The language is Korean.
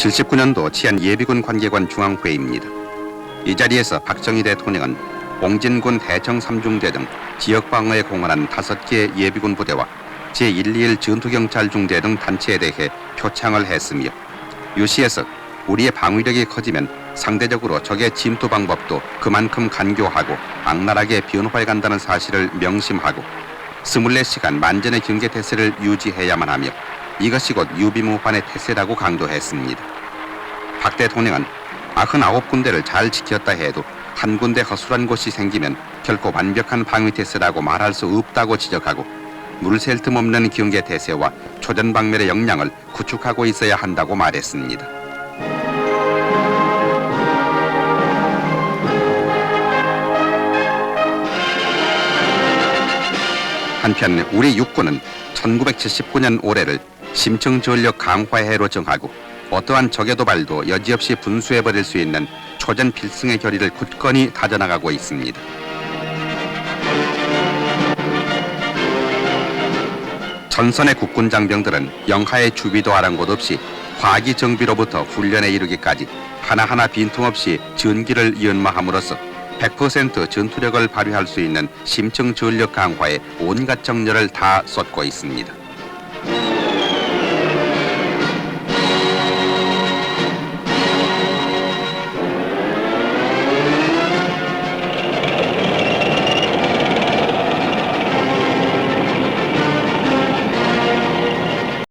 79년도 치안 예비군 관계관 중앙회의입니다. 이 자리에서 박정희 대통령은 봉진군 대청 3중대 등 지역 방어에 공헌한 다섯 개 예비군 부대와 제121 전투경찰 중대 등 단체에 대해 표창을 했으며 유시에서 우리의 방위력이 커지면 상대적으로 적의 침투 방법도 그만큼 간교하고 악랄하게 변화해 간다는 사실을 명심하고 24시간 만전의 경계 태세를 유지해야만 하며 이것이 곧 유비무환의 태세라고 강조했습니다. 박 대통령은 99군데를 잘 지켰다 해도 한 군데 허술한 곳이 생기면 결코 완벽한 방위 태세라고 말할 수 없다고 지적하고 물샐 틈 없는 경계 태세와 초전방멸의 역량을 구축하고 있어야 한다고 말했습니다. 한편 우리 육군은 1979년 올해를 심층 전력 강화해로 정하고 어떠한 적의 도발도 여지없이 분수해버릴 수 있는 초전 필승의 결의를 굳건히 다져나가고 있습니다. 전선의 국군 장병들은 영하의 주비도 아랑곳 없이 화기 정비로부터 훈련에 이르기까지 하나하나 빈틈없이 전기를 연마함으로써 100% 전투력을 발휘할 수 있는 심층 전력 강화에 온갖 정열을 다 쏟고 있습니다.